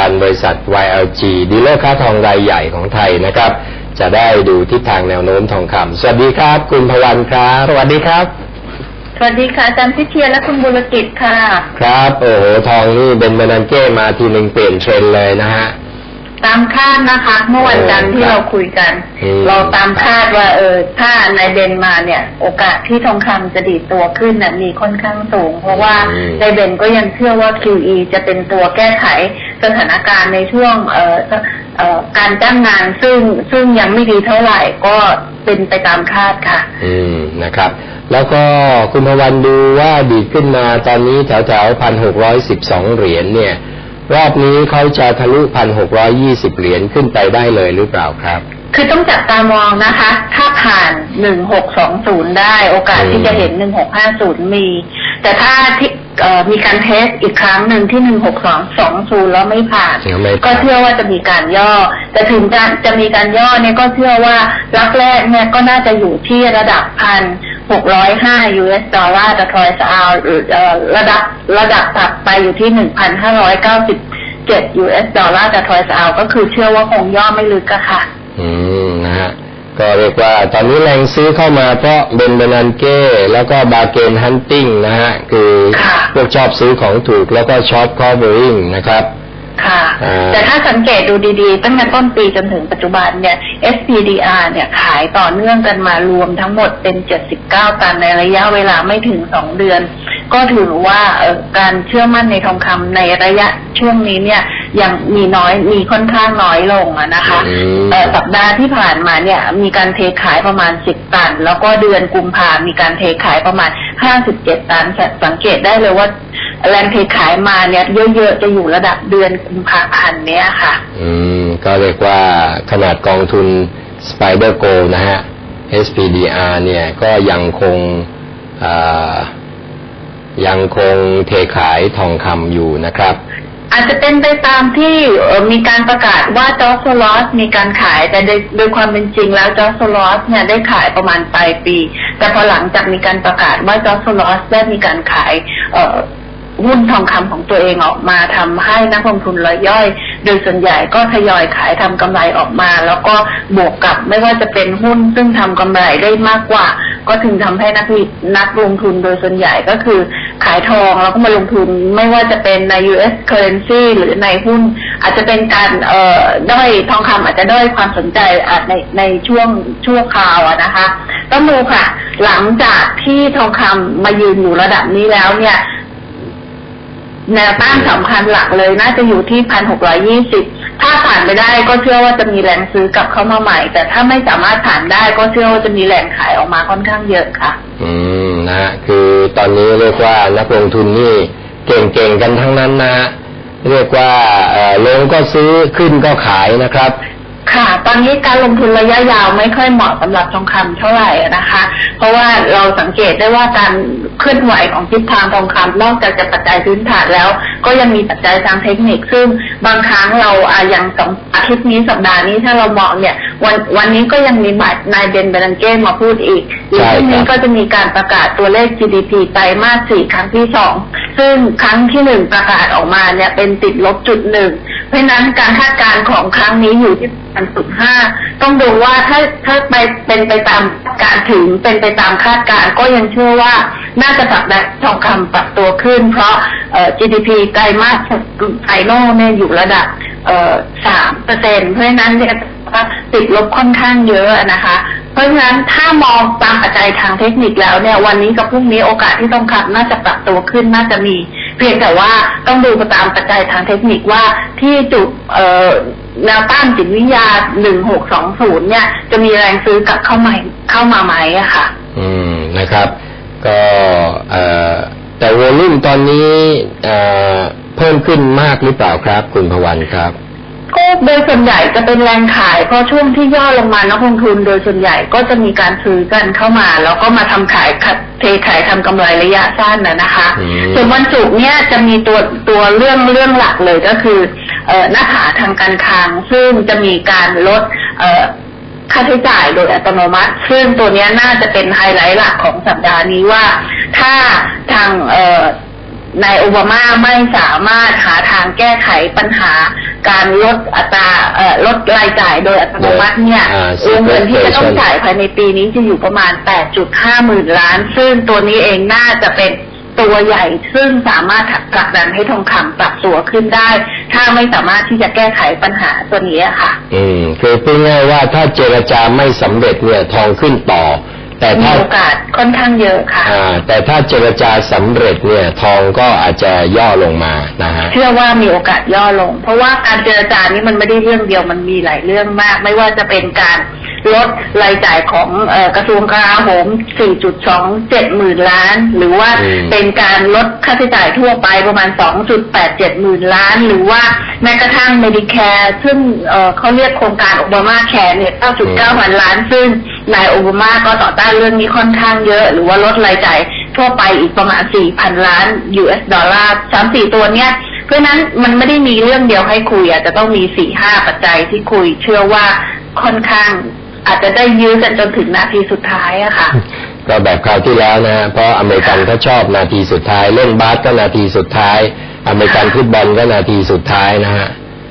การบริษัท YLG ดีลเลอร์ค้าทองรายใหญ่ของไทยนะครับ จะได้ดูทิศทางแนวโน้มทองคำสวัสดีครับ คุณพวันครับสวัสดีครับ สวัสดีค่ะอาจารย์พิเชียรและคุณบุรกิจค่ะ ครับ โอ้โห ทองนี่เป็นเบนันเก้มาทีหนึ่งเปลี่ยนเทรนด์เลยนะฮะ ตามคาดนะคะ เมื่อวันจันทร์ที่โอ้ครับเราคุยกัน อืม เราตามคาดว่า เออถ้านายเบนมาเนี่ย โอกาสที่ทองคำจะดีดตัวขึ้นน่ะมีค่อนข้างสูง เพราะว่า嗯นายเบนก็ยังเชื่อว่า QE จะเป็นตัวแก้ไขสถานการณ์ในช่วงเอ่อเอ่อการจ้างงานซึ่งซึ่งยังไม่ดีเท่าไหร่ก็เป็นไปตามคาดค่ะ อืมนะครับ แล้วก็คุณพวันดูว่าดีดขึ้นมาตอนนี้แถวแถวพันหกร้อยสิบสองเหรียญเนี่ย รอบนี้เขาจะทะลุพันหกร้อยี่สิบเหรียญขึ้นไปได้เลยหรือเปล่าครับ คือต้องจับตามองนะคะ ถ้าผ่าน1620ได้ โอกาสอืมที่จะเห็น1650มี แต่ถ้าที่เอ่อมีการเทสอีกครั้งหนึ่งที่1620แล้วไม่ผ่านยังไม่ผ่าน ก็เชื่อว่าจะมีการย่อ แต่ถึงจะจะมีการย่อเนี่ยก็เชื่อว่ารักแรกเนี่ยก็น่าจะอยู่ที่ระดับพัน หกร้อยห้า US ดอลลาร์ต่อทรอยส์อาวหรือเอ่อระดับระดับถัดไปอยู่ที่หนึ่งพันห้าร้อยเก้าสิบเจ็ด US ดอลลาร์ต่อทรอยส์อาวก็คือเชื่อว่าคงย่อไม่ลึกอะค่ะ อืมนะฮะก็เรียกว่าตอนนี้แรงซื้อเข้ามาเพราะเบนเบนันเก้แล้วก็บาเกนฮันติงนะฮะ คือค่ะพวกชอบซื้อของถูกแล้วก็ช็อตคอเวอริงนะครับ ค่ะอ่าแต่ถ้าสังเกตดูดีๆ ตั้งแต่ต้นปีจนถึงปัจจุบันเนี่ย SPDR เนี่ยขายต่อเนื่องกันมารวมทั้งหมดเป็น 79 ตันในระยะเวลาไม่ถึง 2 เดือน ก็ถือว่าเอ่อการเชื่อมั่นในทองคำในระยะช่วงนี้เนี่ยยังมีน้อยมีค่อนข้างน้อยลงอะนะคะอืมเอ่อสัปดาห์ที่ผ่านมาเนี่ยมีการเทขายประมาณ 10 ตัน แล้วก็เดือนกุมภามีการเทขายประมาณ 57 ตัน สังเกตได้เลยว่า แรงเทขายมาเนี่ยเยอะๆจะอยู่ระดับเดือนกุมภาพันธ์เนี้ยค่ะ อืม ก็เรียกว่าขนาดกองทุน Spider Go นะฮะ SPDR เนี่ยก็ยังคงอ่ายังคงเทขายทองคำอยู่นะครับ อาจจะเป็นไปตามที่เอ่อมีการประกาศว่าจอร์โซลอสมีการขายแต่โดยโดยความเป็นจริงแล้วจอร์โซลอสเนี่ยได้ขายประมาณปลายปี แต่พอหลังจากมีการประกาศว่าจอร์โซลอสได้มีการขายเอ่อ หุ้นทองคำของตัวเองออกมาทำให้นักลงทุนรายย่อย โดยส่วนใหญ่ก็ทยอยขายทำกำไรออกมา แล้วก็บวกกับไม่ว่าจะเป็นหุ้นซึ่งทำกำไรได้มากกว่า ก็ถึงทำให้นักนักลงทุนโดยส่วนใหญ่ก็คือขายทองแล้วก็มาลงทุนไม่ว่าจะเป็นใน US currency หรือในหุ้น อาจจะเป็นการเอ่อด้อยทองคำอาจจะด้อยความสนใจอาจในในช่วงชั่วคราวนะคะต้องดูค่ะ หลังจากที่ทองคำมายืนอยู่ระดับนี้แล้วเนี่ย แนวต้านสำคัญหลักเลยน่าจะอยู่ที่พันหกร้อยี่สิบถ้าผ่านไปได้ก็เชื่อว่าจะมีแรงซื้อกลับเข้ามาใหม่ แต่ถ้าไม่สามารถผ่านได้ก็เชื่อว่าจะมีแรงขายออกมาค่อนข้างเยอะค่ะ อืมนะฮะคือตอนนี้เรียกว่านักลงทุนนี่เก่งๆกันทั้งนั้นนะ เรียกว่าเออลงก็ซื้อขึ้นก็ขายนะครับ ค่ะ ตอนนี้การลงทุนระยะยาวไม่ค่อยเหมาะสำหรับทองคำเท่าไหร่นะคะ เพราะว่าเราสังเกตได้ว่าการเคลื่อนไหวของทิศทางทองคำนอกจากจะปัจจัยพื้นฐานแล้ว ก็ยังมีปัจจัยทางเทคนิคซึ่งบางครั้งเราอะอย่างสองอาทิตย์นี้สัปดาห์นี้ถ้าเรามองเนี่ย วันวันนี้ก็ยังมีบัตรนายเบนเบรันเก้มาพูดอีกหรือใช่พรุ่งนี้ครับก็จะมีการประกาศตัวเลข GDP ไตรมาสสี่ครั้งที่สองซึ่งครั้งที่หนึ่งประกาศออกมาเนี่ยเป็นติดลบจุดหนึ่งเพราะฉะนั้นการคาดการณ์ของครั้งนี้อยู่ที่พันสุดห้าต้องดูว่าถ้าถ้าไปเป็นไปตามการถึงเป็นไปตามคาดการณ์ก็ยังเชื่อว่าน่าจะปรับดันทองคำปรับตัวขึ้น เพราะเอ่อ GDP ไตรมาสไฟนอลเนี่ยอยู่ระดับสามเปอร์เซ็นเพราะฉะนั้นเนี่ย ว่าติดลบค่อนข้างเยอะนะคะ เพราะฉะนั้นถ้ามองตามปัจจัยทางเทคนิคแล้วเนี่ยวันนี้กับพรุ่งนี้โอกาสที่ทองคำน่าจะปรับตัวขึ้นน่าจะมี เพียงแต่ว่าต้องดูตามปัจจัยทางเทคนิคว่าที่จุดแนวต้านจิตวิทยา1620เนี่ย จะมีแรงซื้อกลับเข้ามาเข้ามาไหมอะค่ะ อืมนะครับ ก็แต่วอลุ่มตอนนี้เพิ่มขึ้นมากหรือเปล่าครับ คุณพวันครับ โดยส่วนใหญ่จะเป็นแรงขายเพราะช่วงที่ย่อลงมานักลงทุน โดยส่วนใหญ่ก็จะมีการซื้อกันเข้ามา แล้วก็มาทำขายขัดเทขายทำกำไรระยะสั้นนะนะคะอืมส่วนวันศุกร์เนี่ยจะมีตัวตัวเรื่องเรื่องหลักเลยก็คือเอ่อหน้าขาทางการคลังซึ่งจะมีการลดเอ่อค่าใช้จ่ายโดยอัตโนมัติ ซึ่งตัวเนี้ยน่าจะเป็นไฮไลท์หลักของสัปดาห์นี้ว่า ถ้าทางเอ่อ นายโอบามาไม่สามารถหาทางแก้ไขปัญหา การลดอัตราเอ่อลดรายจ่ายโดยอัตโนมัติเนี่ยอ่าวงเงินที่จะต้อง sequestration จ่ายภายในปีนี้จะอยู่ประมาณ 8.5 หมื่นล้าน ซึ่งตัวนี้เองน่าจะเป็นตัวใหญ่ซึ่งสามารถผลักดันให้ทองคำปรับตัวขึ้นได้ ถ้าไม่สามารถที่จะแก้ไขปัญหาตัวนี้อะค่ะ อืมคือพูดง่ายๆว่าถ้าเจรจาไม่สำเร็จเนี่ยทองขึ้นต่อ แต่มีถ้าโอกาสค่อนข้างเยอะค่ะอ่าแต่ถ้าเจรจาสำเร็จเนี่ยทองก็อาจจะย่อลงมานะฮะเชื่อว่ามีโอกาสย่อลง เพราะว่าการเจรจานี้มันไม่ได้เรื่องเดียวมันมีหลายเรื่องมาก ไม่ว่าจะเป็นการลดรายจ่ายของเออกระทรวงกลาโหม 4.27 หมื่นล้าน หรือว่าอืมเป็นการลดค่าใช้จ่ายทั่วไปประมาณ 2.87 หมื่นล้าน หรือว่าแม้กระทั่ง Medicare ซึ่งเอ่อเขาเรียกโครงการโอบามาแคร์เนี่ย 9.9 พันล้าน ซึ่ง นายโอบามาก็ต่อต้านเรื่องนี้ค่อนข้างเยอะ หรือว่าลดรายจ่ายทั่วไปอีกประมาณ 4,000 ล้าน US ดอลลาร์สามสี่ตัวเนี้ยเพราะนั้นมันไม่ได้มีเรื่องเดียวให้คุยอาจจะต้องมีสี่ห้าปัจจัยที่คุยเชื่อว่าค่อนข้างอาจจะได้ยื้อกันจนถึงนาทีสุดท้ายอะค่ะ ก็แบบคราวที่แล้วนะฮะเพราะอเมริกันเขาชอบนาทีสุดท้าย เล่นบาสก็นาทีสุดท้าย อเมริกันฟุตบอลก็นาทีสุดท้ายนะฮะ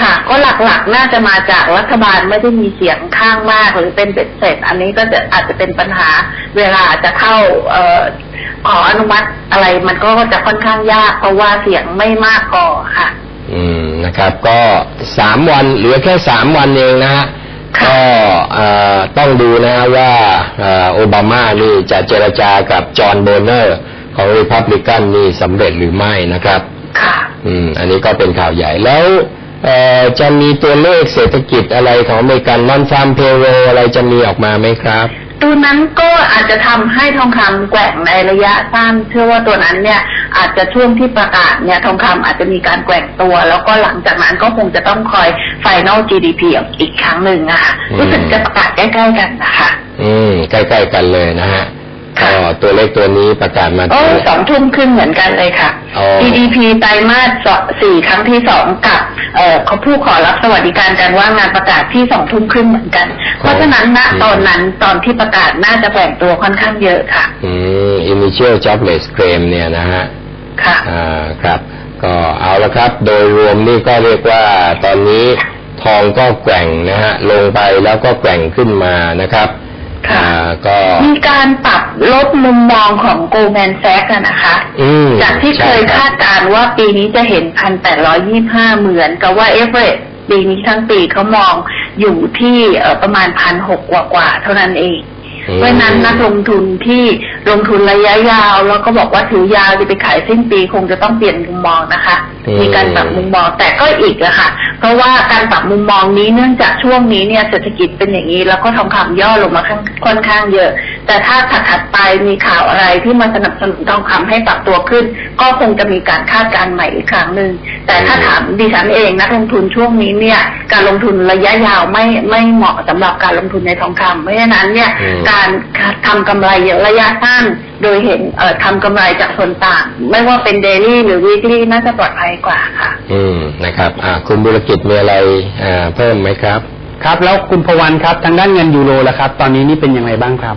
ค่ะ ก็หลักๆ น่าจะมาจากรัฐบาลไม่ได้มีเสียงข้างมากหรือเป็นเบ็ดเสร็จ อันนี้ก็จะอาจจะเป็นปัญหาเวลาจะเข้าเอ่อขออนุมัติอะไรมันก็จะค่อนข้างยาก เพราะว่าเสียงไม่มากพอค่ะ อืมนะครับ ก็สามวันเหลือแค่สามวันเองนะฮะค่ะก็เอ่อต้องดูนะฮะว่าเอ่อโอบามานี่จะเจรจากับจอห์นโบเนอร์ ของริพับลิกันนี่สำเร็จหรือไม่นะครับ ค่ะ อืม อันนี้ก็เป็นข่าวใหญ่แล้วเอ่อ จะมีตัวเลขเศรษฐกิจอะไรของอเมริกันนอนฟาร์มเพโรอะไรจะมีออกมาไหมครับตัวนั้นก็อาจจะทำให้ทองคำแกว่งในระยะสั้นเชื่อว่าตัวนั้นเนี่ยอาจจะช่วงที่ประกาศเนี่ยทองคำอาจจะมีการแกว่งตัว แล้วก็หลังจากนั้นก็คงจะต้องคอย Final GDP อีกครั้งหนึ่งนะคะอืมรู้สึกจะประกาศใกล้ๆกันนะคะ อืมใกล้ๆกันเลยนะฮะ ค่ะก็ตัวเลขตัวนี้ประกาศมาโอ้ที่สองทุ่มครึ่งเหมือนกันเลยค่ะอ๋อ GDP ไตรมาสสสี่ครั้งที่สองกับเอ่อเขาผู้ขอรับสวัสดิการการว่างงานประกาศที่สองทุ่มครึ่งเหมือนกัน เพราะฉะนั้นณตอนนั้นตอนที่ประกาศน่าจะแบ่งตัวค่อนข้างเยอะค่ะ อืม initial jobless claim เนี่ยนะฮะ ค่ะ อ่า ครับ ก็เอาละครับ โดยรวมนี่ก็เรียกว่าตอนนี้ทองก็แกว่งนะฮะ ลงไปแล้วก็แกว่งขึ้นมานะครับค่ะอ่า ก็มีการปรับลดมุมมองของโกลแมนแซกนะคะอืมจากที่เคยใช่รับคาดการณ์ว่าปีนี้จะเห็นพันแปดร้อยี่ห้าเหมือนกับว่าเอฟเรสปีนี้ทั้งปีเขามองอยู่ที่เอ่อประมาณพันหกกว่าๆเท่านั้นเองอืม เพราะฉะนั้นนักลงทุนที่ลงทุนระยะยาว แล้วก็บอกว่าถือยาวจะไปขายสิ้นปีคงจะต้องเปลี่ยนมุมมองนะคะอืมมีการปรับมุมมองแต่ก็อีกอะค่ะ เพราะว่าการปรับมุมมองนี้เนื่องจากช่วงนี้เนี่ยเศรษฐกิจเป็นอย่างนี้ แล้วก็ทองคำย่อลงมาค่อนค่อนข้างเยอะแต่ถ้าถัดๆไปมีข่าวอะไรที่มาสนับสนุนทองคำให้ปรับตัวขึ้น ก็คงจะมีการคาดการณ์ใหม่อีกครั้งหนึ่งแต่ถ้าถามดิฉันเองนักลงทุนช่วงนี้เนี่ย การลงทุนระยะยาวไม่ไม่เหมาะสำหรับการลงทุนในทองคำเพราะฉะนั้นเนี่ยอืมการทำกำไรระยะสั้นโดยเห็นเอ่อทำกำไรจากส่วนต่าง ไม่ว่าเป็นเดลี่หรือวีคลี่น่าจะปลอดภัยกว่าค่ะ อืมนะครับ อ่าคุณบุรกิจมีอะไรอ่าเพิ่มไหมครับ ครับ แล้วคุณพวันครับทางด้านเงินยูโรล่ะครับ ตอนนี้นี่เป็นยังไงบ้างครับ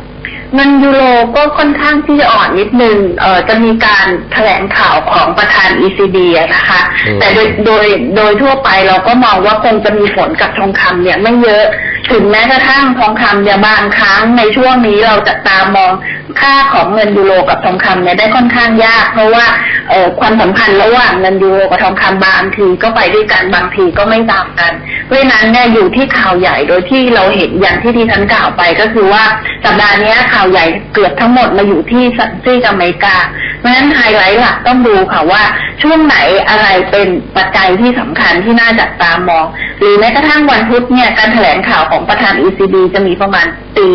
เงินยูโรก็ค่อนข้างที่จะอ่อนนิดนึงเอ่อจะมีการแถลงข่าวของประธาน ECB อะนะคะอืมแต่โดยโดยโดยทั่วไปเราก็มองว่าคงจะมีผลกับทองคำเนี่ยไม่เยอะ ถึงแม้กระทั่งทองคำเนี่ยบางครั้งในช่วงนี้เราจะตามมองค่าของเงินยูโรกับทองคำเนี่ยได้ค่อนข้างยาก เพราะว่าเอ่อความสัมพันธ์ระหว่างเงินยูโรกับทองคำบางทีก็ไปด้วยกันบางทีก็ไม่ตามกัน เพราะฉะนั้นเนี่ยอยู่ที่ข่าวใหญ่โดยที่เราเห็นอย่างที่ที่ฉันกล่าวไปก็คือว่าสัปดาห์นี้ข่าวใหญ่เกือบทั้งหมดมาอยู่ที่สันซีกอเมริกาเพราะฉะนั้นไฮไลท์หลักต้องดูค่ะว่าช่วงไหนอะไรเป็นปัจจัยที่สำคัญที่น่าจับตามอง หรือแม้กระทั่งวันพุธเนี่ยการแถลงข่าวของประธาน ECB จะมีประมาณตี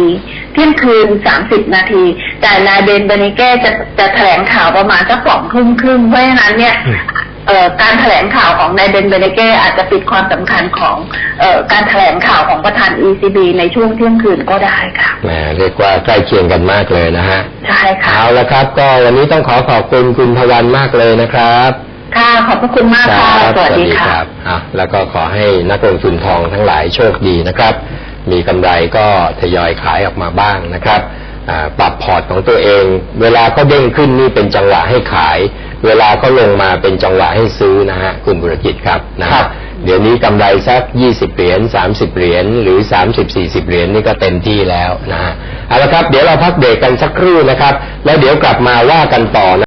เที่ยงคืน30นาทีแต่นายเบนเบเนเก้จะจะแถลงข่าวประมาณสักสองทุ่มครึ่งเพราะฉะนั้นเนี่ยเอ่อการแถลงข่าวของนายเบนเบเนเก้อาจจะปิดความสำคัญของเออการแถลงข่าวของประธาน ECB ในช่วงเที่ยงคืนก็ได้ค่ะแหมเรียกว่าใกล้เคียงกันมากเลยนะฮะ ใช่ค่ะ เอาละครับ ก็วันนี้ต้องขอขอบคุณคุณพวันมากเลยนะครับ ค่ะ ขอบพระคุณมากค่ะ สวัสดีค่ะรับอะแล้วก็ขอให้นักลงทุนทองทั้งหลายโชคดีนะครับ มีกำไรก็ทยอยขายออกมาบ้างนะครับอ่าปรับพอร์ตของตัวเอง เวลาเขาเด้งขึ้นนี่เป็นจังหวะให้ขาย เวลาเขาลงมาเป็นจังหวะให้ซื้อนะฮะคุณบุรกิจครับนะครัฮะบเดี๋ยวนี้กำไรสัก 20 เหรียญ 30 เหรียญ หรือ 30 40 เหรียญนี่ก็เต็มที่แล้วนะฮะเอาละครับ เดี๋ยวเราพักเบรกกันสักครู่นะครับ แล้วเดี๋ยวกลับมาว่ากันต่อนะ